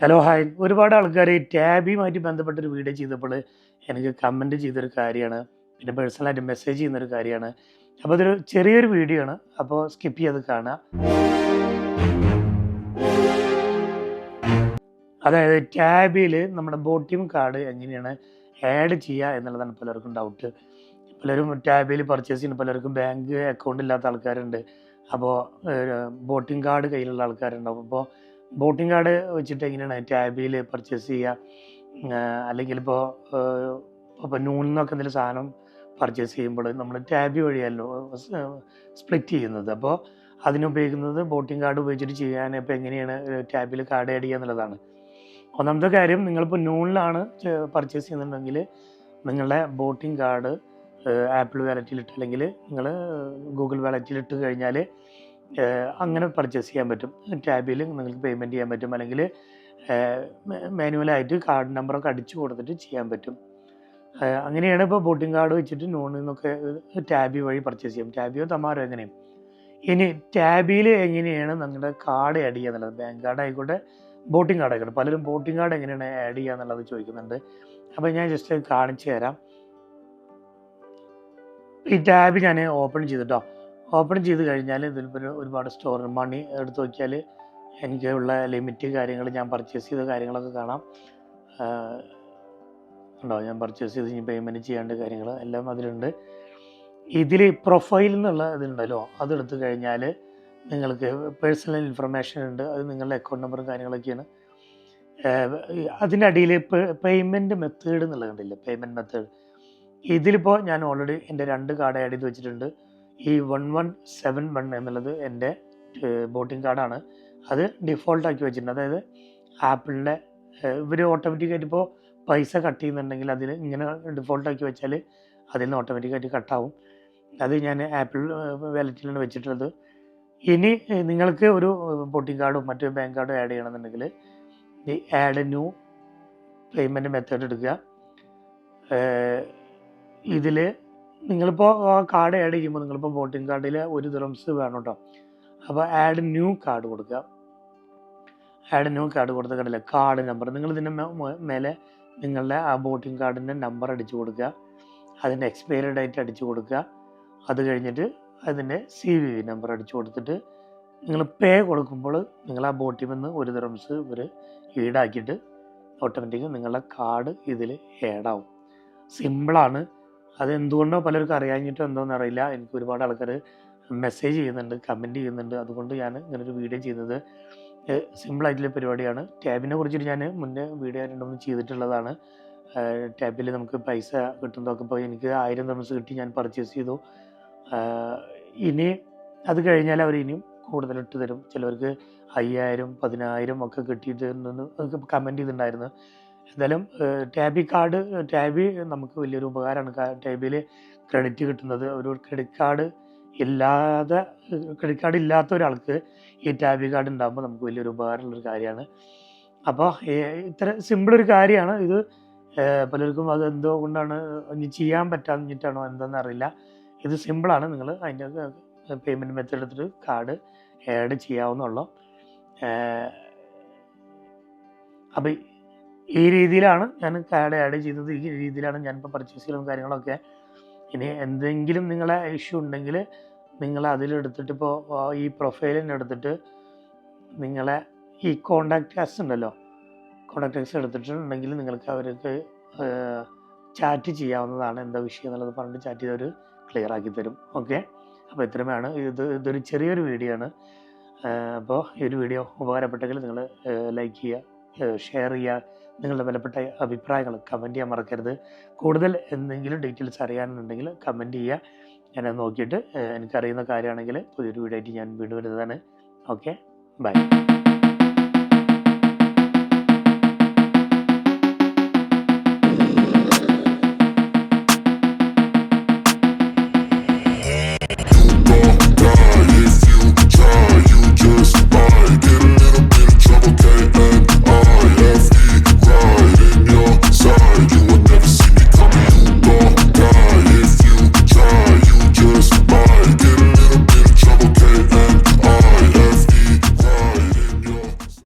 Hello hi ഒരുപാട് ആൾക്കാർ ടാബിയുമായിട്ട് ബന്ധപ്പെട്ടൊരു video ചെയ്തപ്പോൾ എനിക്ക് കമന്റ് ചെയ്തൊരു കാര്യമാണ്. പിന്നെ പേഴ്സണലായിട്ട് മെസ്സേജ് ചെയ്യുന്നൊരു കാര്യമാണ്. അപ്പോൾ അതൊരു ചെറിയൊരു വീഡിയോ ആണ്. അപ്പോൾ സ്കിപ്പ് ചെയ്ത് കാണുക അതായത് ടാബിയിൽ നമ്മുടെ ബോട്ടിം കാർഡ് എങ്ങനെയാണ് ആഡ് ചെയ്യുക എന്നുള്ളതാണ് പലർക്കും ഡൗട്ട് പലരും ടാബിൽ പർച്ചേസ് ചെയ്യുന്ന പലർക്കും ബാങ്ക് അക്കൗണ്ട് ഇല്ലാത്ത ആൾക്കാരുണ്ട്. അപ്പോൾ ബോട്ടിംഗ് കാർഡ് കയ്യിലുള്ള ആൾക്കാരുണ്ടാവും. അപ്പോൾ ബോട്ടിംഗ് കാർഡ് വെച്ചിട്ട് എങ്ങനെയാണ് ടാബിയിൽ പർച്ചേസ് ചെയ്യുക? അല്ലെങ്കിൽ ഇപ്പോൾ ഇപ്പോൾ നൂണിൽ നിന്നൊക്കെ എന്തെങ്കിലും സാധനം പർച്ചേസ് ചെയ്യുമ്പോൾ നമ്മൾ ടാബി വഴിയല്ലോ സ്പ്ലിറ്റ് ചെയ്യുന്നത്. അപ്പോൾ അതിനുപയോഗിക്കുന്നത് ബോട്ടിംഗ് കാർഡ് ഉപയോഗിച്ചിട്ട് ചെയ്യാൻ ഇപ്പോൾ എങ്ങനെയാണ് ടാബിൽ കാർഡ് ആഡ് ചെയ്യുക എന്നുള്ളതാണ്. ഒന്നാമത്തെ കാര്യം നിങ്ങളിപ്പോൾ നൂണിലാണ് പർച്ചേസ് ചെയ്യുന്നുണ്ടെങ്കിൽ നിങ്ങളുടെ ബോട്ടിംഗ് കാർഡ് ആപ്പിൾ വാലറ്റിലിട്ട് അല്ലെങ്കിൽ നിങ്ങൾ ഗൂഗിൾ വാലറ്റിലിട്ട് കഴിഞ്ഞാൽ അങ്ങനെ പർച്ചേസ് ചെയ്യാൻ പറ്റും. ടാബിൽ നിങ്ങൾക്ക് പേയ്മെന്റ് ചെയ്യാൻ പറ്റും. അല്ലെങ്കിൽ മാനുവലായിട്ട് കാർഡ് നമ്പറൊക്കെ അടിച്ച് കൊടുത്തിട്ട് ചെയ്യാൻ പറ്റും. അങ്ങനെയാണ് ഇപ്പോൾ ബോട്ടിംഗ് കാർഡ് വെച്ചിട്ട് നോണിൽ നിന്നൊക്കെ ടാബി വഴി പർച്ചേസ് ചെയ്യാം. ടാബിയോ തമാരോ എങ്ങനെയും? ഇനി ടാബിയിൽ എങ്ങനെയാണ് നിങ്ങളുടെ കാർഡ് ആഡ് ചെയ്യുക എന്നുള്ളത്? ബാങ്ക് കാർഡ് ആയിക്കോട്ടെ ബോട്ടിംഗ് കാർഡ് ആയിക്കോട്ടെ. പലരും ബോട്ടിംഗ് കാർഡ് എങ്ങനെയാണ് ആഡ് ചെയ്യുക എന്നുള്ളത് ചോദിക്കുന്നുണ്ട്. അപ്പോൾ ഞാൻ ജസ്റ്റ് കാണിച്ചു തരാം. ഈ ടാബ് ഞാൻ ഓപ്പൺ ചെയ്തിട്ടോ? ഓപ്പൺ ചെയ്ത് കഴിഞ്ഞാൽ ഇതിൽ ഒരു ഒരുപാട് സ്റ്റോർ മണി എടുത്തു നോക്കിയാൽ എനിക്ക് ഉള്ള ലിമിറ്റ് കാര്യങ്ങൾ ഞാൻ പർച്ചേസ് ചെയ്ത കാര്യങ്ങളൊക്കെ കാണാം. ഉണ്ടോ? ഞാൻ പർച്ചേസ് ചെയ്ത് ഇനി പേയ്മെന്റ് ചെയ്യേണ്ട കാര്യങ്ങൾ എല്ലാം അതിലുണ്ട്. ഇതിൽ പ്രൊഫൈൽ എന്നുള്ള ഇതുണ്ടല്ലോ അതെടുത്ത് കഴിഞ്ഞാൽ നിങ്ങൾക്ക് പേഴ്സണൽ ഇൻഫർമേഷൻ ഉണ്ട് അത് നിങ്ങളുടെ അക്കൗണ്ട് നമ്പറും കാര്യങ്ങളൊക്കെയാണ്. അതിനടിയിൽ പേയ്മെന്റ് മെത്തേഡ് എന്നുള്ളത് കണ്ടില്ലേ? പേയ്മെന്റ് മെത്തേഡ് ഇതിലിപ്പോൾ ഞാൻ ഓൾറെഡി എന്റെ രണ്ട് കാർഡ് ആഡ് ചെയ്ത് വെച്ചിട്ടുണ്ട്. ഈ വൺ വൺ സെവൻ വൺ എന്നുള്ളത് എന്റെ ബോട്ടിംഗ് കാർഡാണ്. അത് ഡിഫോൾട്ട് ആക്കി വെച്ചിട്ടുണ്ട്. അതായത് ആപ്പിളിന്റെ ഇവർ ഓട്ടോമാറ്റിക്കായിട്ട് ഇപ്പോൾ പൈസ കട്ട് ചെയ്യുന്നുണ്ടെങ്കിൽ അതിൽ ഇങ്ങനെ ഡിഫോൾട്ട് ആക്കി വെച്ചാൽ അതിൽ നിന്ന് ഓട്ടോമാറ്റിക്കായിട്ട് കട്ടാവും. അത് ഞാൻ ആപ്പിൾ വാലറ്റിലാണ് വെച്ചിട്ടുള്ളത്. ഇനി നിങ്ങൾക്ക് ഒരു ബോട്ടിംഗ് കാർഡും മറ്റു ബാങ്ക് കാർഡും ആഡ് ചെയ്യണമെന്നുണ്ടെങ്കിൽ ഈ ആഡ് ന്യൂ പേയ്മെന്റ് മെത്തേഡ് എടുക്കുക. ഇതിൽ നിങ്ങളിപ്പോൾ ആ കാർഡ് ആഡ് ചെയ്യുമ്പോൾ നിങ്ങളിപ്പോൾ വോട്ടിംഗ് കാർഡിൽ ഒരു ദിറംസ് വേണം കേട്ടോ അപ്പോൾ ആഡ് ന്യൂ കാർഡ് കൊടുക്കുക. ആഡ് ന്യൂ കാർഡ് കൊടുത്ത കണ്ടില്ല? കാർഡ് നമ്പർ നിങ്ങൾ ഇതിന്റെ മേലെ നിങ്ങളുടെ ആ വോട്ടിംഗ് കാർഡിന്റെ നമ്പർ അടിച്ചു കൊടുക്കുക. അതിന്റെ എക്സ്പയറി ഡേറ്റ് അടിച്ചു കൊടുക്കുക. അത് കഴിഞ്ഞിട്ട് അതിന്റെ സി വി വി നമ്പർ അടിച്ചു കൊടുത്തിട്ട് നിങ്ങൾ പേ കൊടുക്കുമ്പോൾ നിങ്ങൾ ആ ബോട്ടിൽ നിന്ന് ഒരു ദിറംസ് ഇവർ ഈടാക്കിയിട്ട് ഓട്ടോമാറ്റിക് നിങ്ങളുടെ കാർഡ് ഇതിൽ ആഡാവും സിമ്പിളാണ് അത് എന്തുകൊണ്ടോ പലർക്കും അറിയാഞ്ഞിട്ടോ എന്തോന്ന് അറിയില്ല. എനിക്ക് ഒരുപാട് ആൾക്കാർ മെസ്സേജ് ചെയ്യുന്നുണ്ട് കമന്റ് ചെയ്യുന്നുണ്ട്. അതുകൊണ്ട് ഞാൻ ഇങ്ങനൊരു വീഡിയോ ചെയ്യുന്നത് സിമ്പിളായിട്ടുള്ള പരിപാടിയാണ്. ടാബിനെ കുറിച്ചിട്ട് ഞാൻ മുന്നേ വീഡിയോ രണ്ടൊന്നും ചെയ്തിട്ടുള്ളതാണ്. ടാബിൽ നമുക്ക് പൈസ കിട്ടുന്നതൊക്കെ ഇപ്പോൾ എനിക്ക് ആയിരം തമസ് കിട്ടി ഞാൻ പർച്ചേസ് ചെയ്തു. ഇനി അത് കഴിഞ്ഞാൽ അവർ ഇനിയും കൂടുതൽ ഇട്ട് തരും. ചിലവർക്ക് അയ്യായിരം പതിനായിരം ഒക്കെ കിട്ടിയിട്ട് കമന്റ് ചെയ്തിട്ടുണ്ടായിരുന്നു. എന്തായാലും ടാബി കാർഡ് ടാബി നമുക്ക് വലിയൊരു ഉപകാരമാണ്. ടാബിയിൽ ക്രെഡിറ്റ് കിട്ടുന്നത്. ഒരു ക്രെഡിറ്റ് കാർഡ് ഇല്ലാതെ ക്രെഡിറ്റ് കാർഡ് ഇല്ലാത്ത ഒരാൾക്ക് ഈ ടാബി കാർഡ് ഉണ്ടാകുമ്പോൾ നമുക്ക് വലിയൊരു ഉപകാരമുള്ളൊരു കാര്യമാണ്. അപ്പോൾ ഇത്ര സിമ്പിൾ ഒരു കാര്യമാണ്. ഇത് പലർക്കും അത് എന്തോ കൊണ്ടാണ് ഇനി ചെയ്യാൻ പറ്റാഞ്ഞിട്ടാണോ എന്താണെന്ന് അറിയില്ല. ഇത് സിമ്പിളാണ്. നിങ്ങൾ അതിന്റെ പേയ്മെന്റ് മെത്തേഡ് എടുത്തിട്ട് കാർഡ് ആഡ് ചെയ്യാവുന്നുള്ളൂ അപ്പോൾ ഈ രീതിയിലാണ് ഞാൻ കാർഡ് ആഡ് ചെയ്തത്. ഈ രീതിയിലാണ് ഞാനിപ്പോൾ പർച്ചേസ് ചെയ്യലും കാര്യങ്ങളൊക്കെ. ഇനി എന്തെങ്കിലും നിങ്ങളെ ഇഷ്യൂ ഉണ്ടെങ്കിൽ നിങ്ങൾ അതിലെടുത്തിട്ട് ഇപ്പോൾ ഈ പ്രൊഫൈലിന് എടുത്തിട്ട് നിങ്ങളെ ഈ കോണ്ടാക്ട് ആസ് ഉണ്ടല്ലോ. കോണ്ടാക്ട് ആസ് എടുത്തിട്ടുണ്ടെങ്കിൽ നിങ്ങൾക്ക് അവർക്ക് ചാറ്റ് ചെയ്യാവുന്നതാണ്. എന്താ വിഷയം എന്നുള്ളത് പറഞ്ഞിട്ട് ചാറ്റ് ചെയ്തവർ ക്ലിയർ ആക്കി തരും. ഓക്കെ അപ്പോൾ ഇത്രയുമാണ് ഇത് ഇതൊരു ചെറിയൊരു വീഡിയോ ആണ്. അപ്പോൾ ഈ ഒരു വീഡിയോ ഉപകാരപ്പെട്ടെങ്കിൽ നിങ്ങൾ ലൈക്ക് ചെയ്യുക. ഷെയർ ചെയ്യുക നിങ്ങളുടെ വിലപ്പെട്ട അഭിപ്രായങ്ങൾ കമന്റ് ചെയ്യാൻ മറക്കരുത്. കൂടുതൽ എന്തെങ്കിലും ഡീറ്റെയിൽസ് അറിയാനുണ്ടെങ്കിൽ കമന്റ് ചെയ്യുക. ഞാനത് നോക്കിയിട്ട് എനിക്കറിയുന്ന കാര്യമാണെങ്കിൽ പുതിയൊരു വീഡിയോ ആയിട്ട് ഞാൻ വീണ്ടും വരുന്നതാണ്. Okay bye